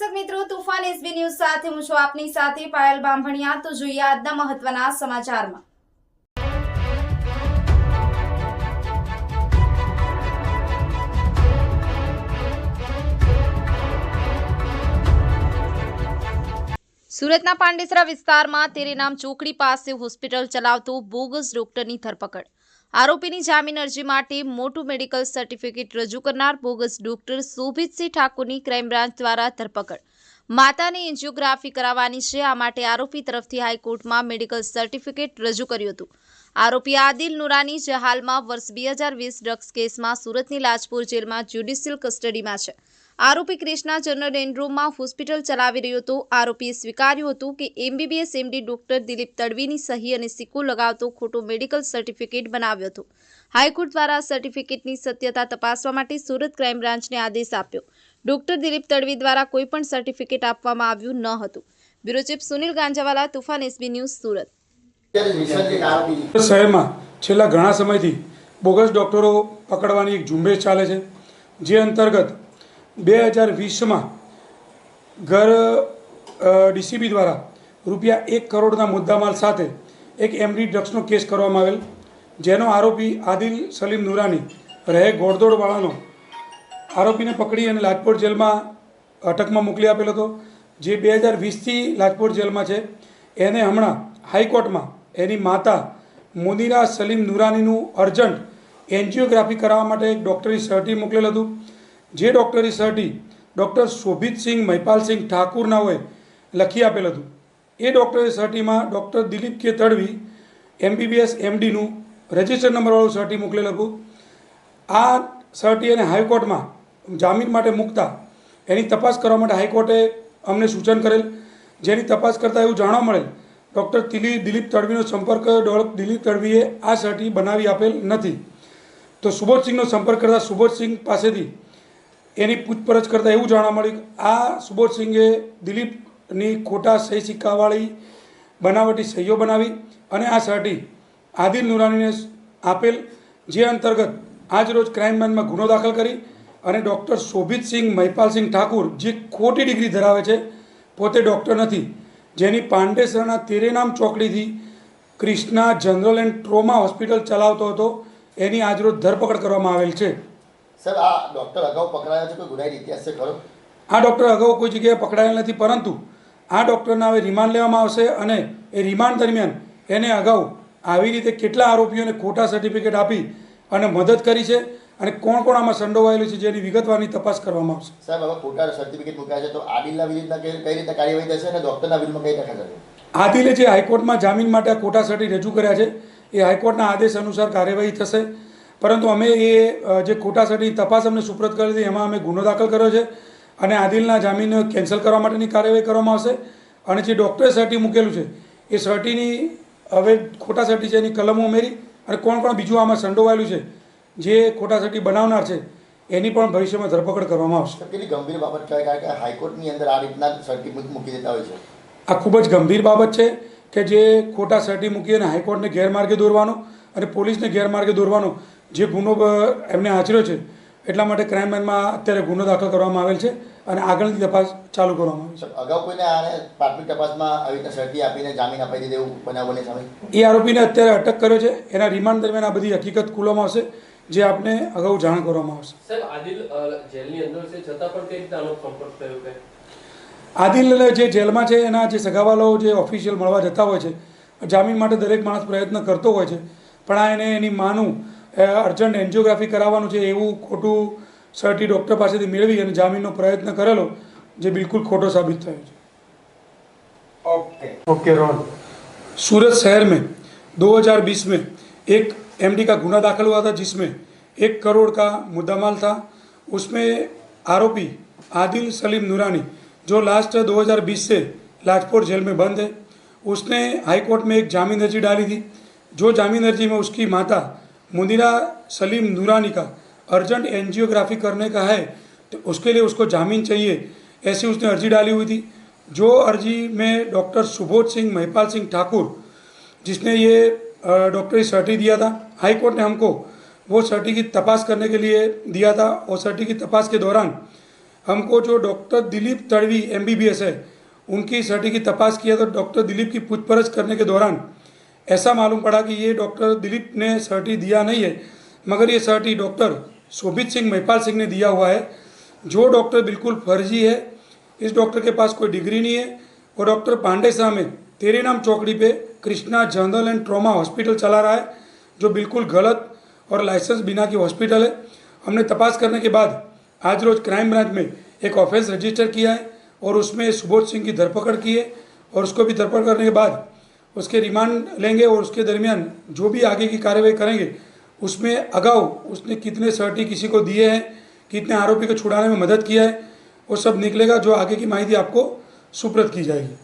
છું તુફાન SB news સાથે હું છું આપની સાથે પાયલ બામભણિયા તો જોઈએ આજના મહત્વના સમાચારમાં. સુરતના પાંડેસરા વિસ્તારમાં તેરે નામ ચોકડી પાસે હોસ્પિટલ ચલાવતો બોગસ ડોક્ટરની ધરપકડ. આરોપીની જામીન અરજી માટે મોટું મેડિકલ સર્ટિફિકેટ રજૂ કરનાર બોગસ ડોક્ટર શોભિતસિંહ ઠાકુરની ક્રાઇમ બ્રાન્ચ દ્વારા ધરપકડ. માતાની એન્જિયોગ્રાફી કરાવવાની છે, આ માટે આરોપી તરફથી હાઈકોર્ટમાં મેડિકલ સર્ટિફિકેટ રજૂ કર્યું હતું. આરોપી આદિલ નુરાની, જે હાલમાં વર્ષ બે હજાર વીસ ડ્રગ્સ કેસમાં સુરતની લાજપુર જેલમાં જ્યુડિશિયલ કસ્ટડીમાં છે. આરોપી ક્રિષ્ના જનરલ એન્ડ્રોમાં હોસ્પિટલ ચલાવી રહ્યો હતો. આરોપીએ સ્વીકાર્યું હતું કે એમબીબીએસ એમડી ડોક્ટર દિલીપ તડવીની સહી અને સિક્કો લગાવતો ખોટો મેડિકલ સર્ટિફિકેટ બનાવ્યો હતો. હાઈકોર્ટ દ્વારા સર્ટિફિકેટની સત્યતા તપાસવા માટે સુરત ક્રાઇમ બ્રાન્ચને આદેશ આપ્યો. ડોક્ટર દિલીપ તડવી દ્વારા કોઈ પણ સર્ટિફિકેટ આપવામાં આવ્યું ન હતું. Bureau chief Sunil Ganjawala, Toofan SB news Surat. શહેરમાં છેલ્લા ઘણા સમયથી બોગસ ડોક્ટરો પકડવાની એક ઝુંબેશ ચાલે છે, જે અંતર્ગત બે હજાર વીસમાં ઘર ડીસીબી દ્વારા રૂપિયા એક કરોડના મુદ્દામાલ સાથે એક એમડી ડ્રગ્સનો કેસ કરવામાં આવેલ, જેનો આરોપી આદિલ સલીમ નુરાની રહે ગોળદોડવાળાનો. આરોપીને પકડી અને લાજપોર જેલમાં અટકમાં મોકલી આપેલો હતો. જે બે હજાર વીસથી લાજપોર જેલમાં છે. એને હમણાં હાઈકોર્ટમાં એની માતા મુનિરા સલીમ નુરાનીનું અર્જન્ટ એન્જિયોગ્રાફી કરાવવા માટે એક ડૉક્ટરની સર્ટી મોકલેલ હતું. જે ડૉક્ટરે સર્ટી ડૉક્ટર શોભિતસિંહ મહિપાલસિંહ ઠાકુરના હોય, લખી આપેલ હતું. એ ડૉક્ટરે સર્ટીમાં doctor Dilip K Tadvi MBBS એમડીનું register નંબરવાળું સર્ટી મોકલેલ હતું. આ સર્ટી એને હાઈકોર્ટમાં જામીન માટે મૂકતા, એની તપાસ કરવા માટે હાઈકોર્ટે અમને સૂચન કરેલ. જેની તપાસ કરતાં એવું જાણવા મળેલ ડૉક્ટર તિલી દિલીપ તડવીનો સંપર્ક દિલીપ તડવીએ આ સર્ટી બનાવી આપેલ નથી. તો સુબોધસિંહનો સંપર્ક કરતાં સુબોધસિંહ પાસેથી એની પૂછપરછ કરતાં એવું જાણવા મળ્યું કે આ સુબોધસિંહે દિલીપની ખોટા સહી સિક્કાવાળી બનાવટી સહીઓ બનાવી અને આ સર્ટી આદિલ નુરાનીને આપેલ જે અંતર્ગત આજ રોજ ક્રાઇમ બ્રાન્ચમાં ગુનો દાખલ કરી અને ડૉક્ટર શોભિતસિંહ મહિપાલસિંહ ઠાકુર જે ખોટી ડિગ્રી ધરાવે છે, પોતે ડૉક્ટર નથી. જેની પાંડેસરના તેરેનામ ચોકડીથી Krishna general and trauma hospital ચલાવતો હતો, એની આજરોજ ધરપકડ કરવામાં આવેલ છે. સર આ ડોક્ટર અગાઉ પકડાયા છે કોઈ ગુનાહિત ઇતિહાસ છે ખરો? આ ડૉક્ટર અગાઉ કોઈ જગ્યાએ પકડાયેલ નથી પરંતુ આ ડૉક્ટરના હવે રિમાન્ડ લેવામાં આવશે અને એ રિમાન્ડ દરમિયાન એને અગાઉ આવી રીતે કેટલા આરોપીઓને ખોટા સર્ટિફિકેટ આપી અને મદદ કરી છે અને કોણ કોણ આમાં સંડોવાયેલું છે જેની વિગતવારની તપાસ કરવામાં આવશે. સાહેબ હવે ખોટા સર્ટિફિકેટ મૂક્યા છે તો આદિલના વિરુદ્ધના કઈ રીતે કાર્યવાહી થશે અને ડોક્ટરના વિરુદ્ધમાં કઈ રીતે થશે આદિલે જે હાઈકોર્ટમાં જામીન માટે ખોટા સર્ટી રજૂ કર્યા છે એ હાઈકોર્ટના આદેશ અનુસાર કાર્યવાહી થશે. પરંતુ અમે એ જે ખોટા સર્ટીની તપાસ અમને સુપ્રત કરી હતી એમાં અમે ગુનો દાખલ કર્યો છે અને આદિલના જામીન કેન્સલ કરવા માટેની કાર્યવાહી કરવામાં આવશે. અને જે ડૉક્ટરે સર્ટી મૂકેલું છે એ સર્ટીની હવે ખોટા સર્ટી છે એની કલમો ઉમેરી અને કોણ કોણ બીજું આમાં સંડોવાયેલું છે જે ખોટા સર્ટી બનાવનાર છે એની પણ ભવિષ્યમાં ધરપકડ કરવામાં આવશે. કેટલી ગંભીર બાબત કહેવાય? કારણ કે હાઈકોર્ટની અંદર આ રીતના સર્ટી મૂકી દેતા હોય છે. આ ખૂબ જ ગંભીર બાબત છે કે જે ખોટા સર્ટી મૂકી અને હાઈકોર્ટને ગેરમાર્ગે દોરવાનો અને પોલીસને ગેરમાર્ગે દોરવાનો જે ગુનો એમને આચર્યો છે એટલા માટે ક્રાઇમ બ્રાન્ચમાં અત્યારે ગુનો દાખલ કરવામાં આવેલ છે અને આગળની તપાસ ચાલુ કરવામાં આવી છે. અગાઉ કોઈને આને પ્રાથમિક તપાસમાં આવી રીતે સર્ટી આપીને જામીન અપાઈ દીધે એવું બનાવવાની સામે એ આરોપીને અત્યારે અટક કર્યો છે. એના રિમાન્ડ દરમિયાન આ બધી હકીકત ખુલવામાં આવશે જે આપને અગાઉ જાણ કરવામાં આવશે. સાહેબ આદિલ જેલની અંદર છે છતાં પણ કઈ રીતે આનો સંપર્ક થયો કે? આદિલ જે જેલમાં છે એના જે સગાવાલાઓ જે ઓફિશિયલ મળવા જતા હોય છે જામીન માટે દરેક માણસ પ્રયત્ન કરતો હોય છે પણ આ એને એની માનું અર્જન્ટ એન્જિયોગ્રાફી કરાવવાનું છે એવું ખોટું સર્ટી ડૉક્ટર પાસેથી મેળવી અને જામીનનો પ્રયત્ન કરેલો જે બિલકુલ ખોટો સાબિત થયો છે ओके रोल सूरत शहर में 2020 में एक एमडी का गुना दाखिल हुआ था जिसमें एक करोड़ का मुद्दामाल था उसमें आरोपी आदिल सलीम नूरानी जो लास्ट 2020 से लाजपुर जेल में बंद है उसने हाई कोर्ट में एक जामीन अर्जी डाली थी जो जामीन अर्जी में उसकी माता मुनीरा सलीम नूरानी का अर्जेंट एनजियोग्राफी करने का है तो उसके लिए उसको जामीन चाहिए। ऐसी उसने अर्जी डाली हुई थी। जो अर्जी में डॉक्टर सुबोध सिंह, महिपाल सिंह ठाकुर, जिसने ये डॉक्टरी सर्टी दिया था, हाई कोर्ट ने हमको वो सर्टी की तपास करने के लिए दिया था और सर्टी की तपास के दौरान हमको जो डॉक्टर दिलीप तड़वी एमबीबीएस है, उनकी सर्टी की तपास किया तो डॉक्टर दिलीप की पूछपरछ करने के दौरान ऐसा मालूम पड़ा कि ये डॉक्टर दिलीप ने सर्टी दिया नहीं है, मगर ये सर्टी डॉक्टर शोभित सिंह महिपाल सिंह ने दिया हुआ है। जो डॉक्टर बिल्कुल फर्जी है, इस डॉक्टर के पास कोई डिग्री नहीं है और डॉक्टर पांडे पांडेसरा में, तेरे नाम चौकड़ी पे Krishna general and trauma hospital चला रहा है, जो बिल्कुल गलत और लाइसेंस बिना की हॉस्पिटल है। हमने तपास करने के बाद आज रोज क्राइम ब्रांच में एक ऑफेंस रजिस्टर किया है और उसमें सुबोध सिंह की धरपकड़ की है और उसको भी धरपकड़ करने के बाद उसके रिमांड लेंगे और उसके दरमियान जो भी आगे की कार्रवाई करेंगे, उसमें अगाऊ उसने कितने सर्टी किसी को दिए हैं, कितने आरोपी को छुड़ाने में मदद किया है, वो सब निकलेगा जो आगे की माहिती आपको सुप्रत की जाएगी।